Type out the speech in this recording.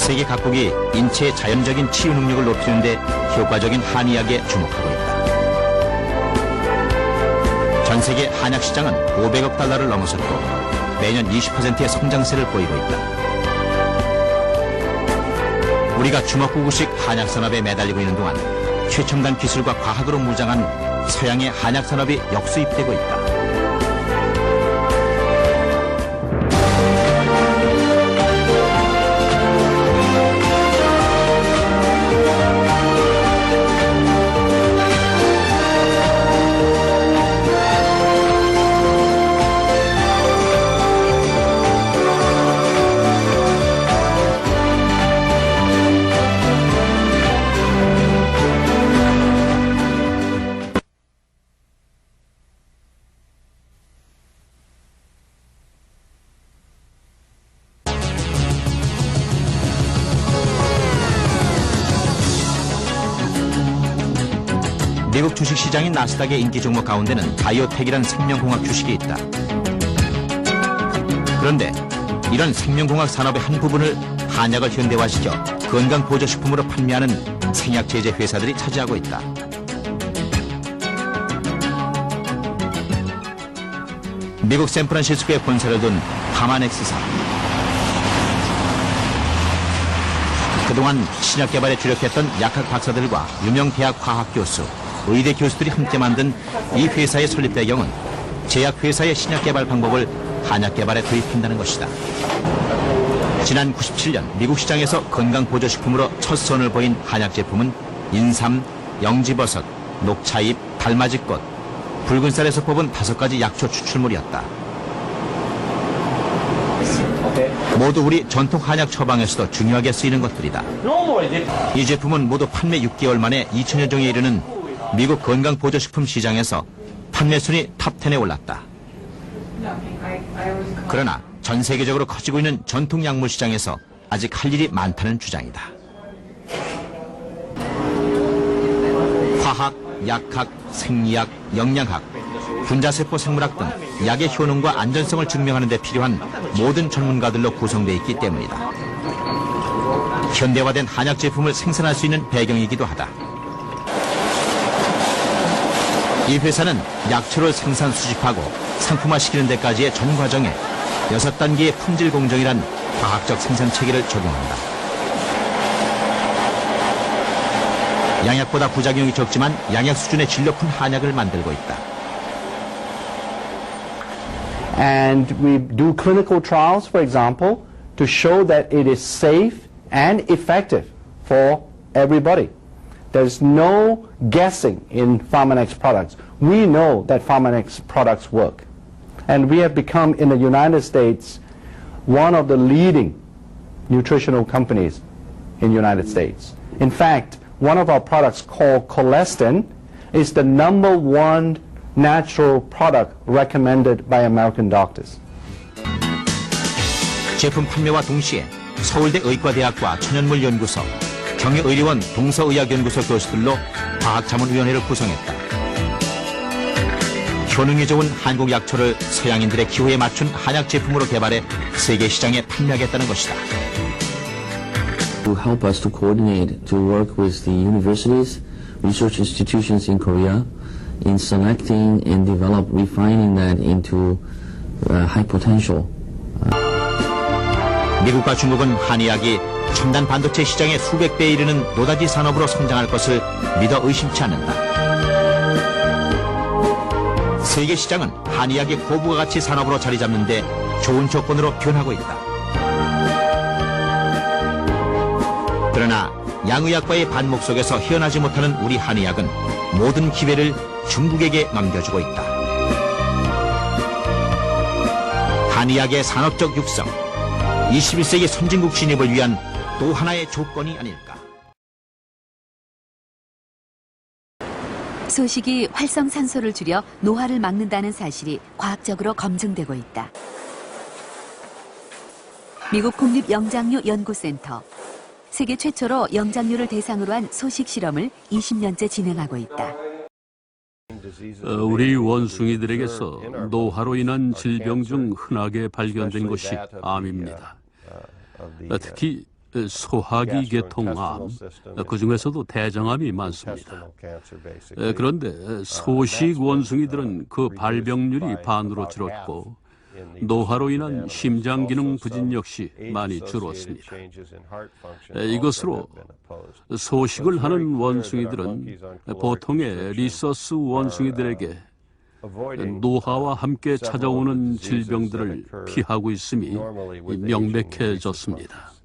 세계 각국이 인체의 자연적인 치유 능력을 높이는 데 효과적인 한의학에 주목하고 있다. 전 세계 한약 시장은 500억 달러를 넘어섰고 매년 20%의 성장세를 보이고 있다. 우리가 주먹구구식 한약 산업에 매달리고 있는 동안 최첨단 기술과 과학으로 무장한 서양의 한약 산업이 역수입되고 있다. 미국 주식시장인 나스닥의 인기 종목 가운데는 바이오텍이란 생명공학 주식이 있다. 그런데 이런 생명공학 산업의 한 부분을 한약을 현대화시켜 건강보조식품으로 판매하는 생약제제 회사들이 차지하고 있다. 미국 샌프란시스코에 본사를 둔 파마넥스사. 그동안 신약 개발에 주력했던 약학 박사들과 유명 대학 과학 교수, 의대 교수들이 함께 만든 이 회사의 설립 배경은 제약 회사의 신약 개발 방법을 한약 개발에 도입한다는 것이다. 지난 97년 미국 시장에서 건강 보조식품으로 첫 선을 보인 한약 제품은 인삼, 영지버섯, 녹차잎, 달맞이꽃, 붉은 쌀에서 뽑은 다섯 가지 약초 추출물이었다. 모두 우리 전통 한약 처방에서도 중요하게 쓰이는 것들이다. 이 제품은 모두 판매 6개월 만에 2천여 종에 이르는 미국 건강보조식품 시장에서 판매 순위 탑10에 올랐다. 그러나 전 세계적으로 커지고 있는 전통 약물 시장에서 아직 할 일이 많다는 주장이다. 화학, 약학, 생리학, 영양학, 분자세포 생물학 등 약의 효능과 안전성을 증명하는 데 필요한 모든 전문가들로 구성되어 있기 때문이다. 현대화된 한약 제품을 생산할 수 있는 배경이기도 하다. 이 회사는 약초를 생산 수집하고 상품화시키는 데까지의 전 과정에 여섯 단계의 품질 공정이란 과학적 생산 체계를 적용한다. 양약보다 부작용이 적지만 양약 수준의 질 높은 한약을 만들고 있다. And we do clinical trials, for example, to show that it is safe and effective for everybody. There's no guessing in Pharmanex products. We know that Pharmanex products work. And we have become, in the United States, one of the leading nutritional companies in the United States. In fact, one of our products called Colestin is the number one natural product recommended by American doctors. 제품 판매와 동시에 서울대 의과대학과 천연물연구소, 경희의료원 동서의학연구소 교수들로 과학자문위원회를 구성했다. 효능이 좋은 한국 약초를 서양인들의 기호에 맞춘 한약 제품으로 개발해 세계 시장에 판매하겠다는 것이다. to help us to coordinate to work with the universities, research institutions in Korea in selecting and develop, refining that into uh, high potential 미국과 중국은 한의학이 첨단 반도체 시장의 수백 배에 이르는 노다지 산업으로 성장할 것을 믿어 의심치 않는다. 세계 시장은 한의학의 고부가 가치 산업으로 자리 잡는데 좋은 조건으로 변하고 있다. 그러나 양의학과의 반목 속에서 헤어나지 못하는 우리 한의학은 모든 기회를 중국에게 넘겨주고 있다. 한의학의 산업적 육성, 21세기 선진국 진입을 위한 또 하나의 조건이 아닐까. 소식이 활성산소를 줄여 노화를 막는다는 사실이 과학적으로 검증되고 있다. 미국 국립영장류 연구센터. 세계 최초로 영장류를 대상으로 한 소식 실험을 20년째 진행하고 있다. 어, 우리 원숭이들에게서 노화로 인한 질병 중 흔하게 발견된 것이 암입니다. 어, 특히 소화기 계통암, 그 중에서도 대장암이 많습니다. 에, 그런데 소식 원숭이들은 그 발병률이 반으로 줄었고 노화로 인한 심장 기능 부진 역시 많이 줄었습니다. 에, 이것으로 소식을 하는 원숭이들은 보통의 리서스 원숭이들에게 노화와 함께 찾아오는 질병들을 피하고 있음이 명백해졌습니다.